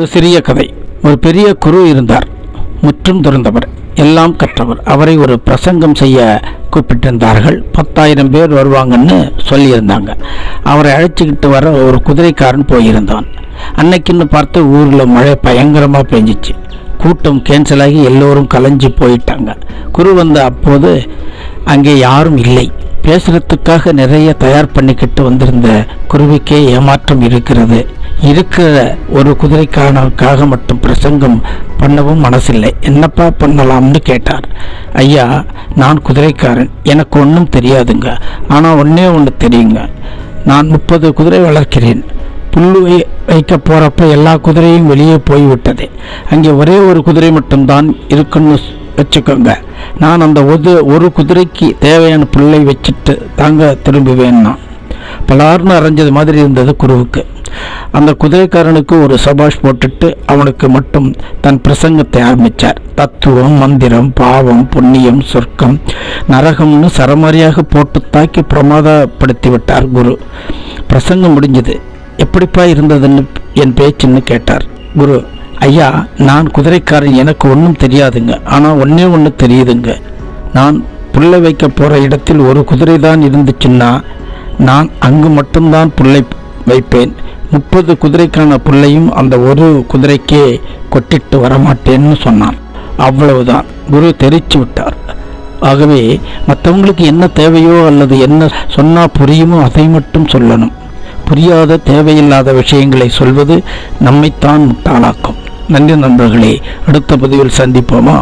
ஒரு சிறிய கதை. ஒரு பெரிய குரு இருந்தார். முற்றும் துறந்தவர். எல்லாம் கற்றவர். அவரை ஒரு பிரசங்கம் செய்ய கூப்பிட்டிருந்தார்கள். பத்தாயிரம் பேர் வருவாங்கன்னு சொல்லியிருந்தாங்க. அவரை அழைச்சிக்கிட்டு வர ஒரு குதிரைக்காரன் போயிருந்தான். அன்னைக்குன்னு பார்த்து ஊரில் மழை பயங்கரமாக பெஞ்சிச்சு. கூட்டம் கேன்சல் ஆகி எல்லோரும் கலைஞ்சு போயிட்டாங்க. குரு வந்த அப்போது அங்கே யாரும் இல்லை. பேசுகிறதுக்காக நிறைய தயார் பண்ணிக்கிட்டு வந்திருந்த குருவிக்கே ஏமாற்றம் இருக்கிறது. இருக்கிற ஒரு குதிரைக்காரனுக்காக மட்டும் பிரசங்கம் பண்ணவும் மனசில்லை. என்னப்பா பண்ணலாம்னு கேட்டார். ஐயா நான் குதிரைக்காரன். எனக்கு ஒன்றும் தெரியாதுங்க. ஆனால் ஒன்றே ஒன்று தெரியுங்க. நான் முப்பது குதிரை வளர்க்கிறேன். புல்லு வை- வைக்க போகிறப்ப எல்லா குதிரையும் வெளியே போய்விட்டது. அங்கே ஒரே ஒரு குதிரை மட்டும்தான் இருக்குன்னு வச்சுக்கோங்க. நான் அந்த ஒரு ஒரு குதிரைக்கு தேவையான புல்லை வச்சுட்டு தாங்க திரும்புவேன்னா பலார்னு அரைஞ்சது மாதிரி இருந்தது குருவுக்கு. அந்த குதிரைக்காரனுக்கு ஒரு சபாஷ் போட்டுட்டு அவனுக்கு மட்டும் தன் பிரசங்கத்தை ஆரம்பித்தார் தத்துவம் மந்திரம் பாவம் புண்ணியம் சொர்க்கம் நரகம்னு சரமாரியாக போட்டு தாக்கி பிரமாதப்படுத்தி விட்டார் குரு. பிரசங்கம் முடிஞ்சது. எப்படிப்பா இருந்ததுன்னு என் பேச்சுன்னு கேட்டார். குரு ஐயா நான் குதிரைக்காரன் எனக்கு ஒன்றும் தெரியாதுங்க. ஆனால் ஒன்றே ஒன்று தெரியுதுங்க. நான் புல்லை வைக்க போகிற இடத்தில் ஒரு குதிரை தான் இருந்துச்சுன்னா நான் அங்கு மட்டும்தான் புல்லை வைப்பேன். முப்பது குதிரைக்கான புல்லையும் அந்த ஒரு குதிரைக்கே கொட்டிட்டு வரமாட்டேன்னு சொன்னான். அவ்வளவுதான். குரு தெரிச்சு விட்டார். ஆகவே மற்றவங்களுக்கு என்ன தேவையோ அல்லது என்ன சொன்னால் புரியுமோ அதை மட்டும் சொல்லணும். புரியாத தேவையில்லாத விஷயங்களை சொல்வது நம்மைத்தான் முட்டாளாக்கும். நன்றி நண்பர்களே அடுத்த பதிவில் சந்திப்போமா?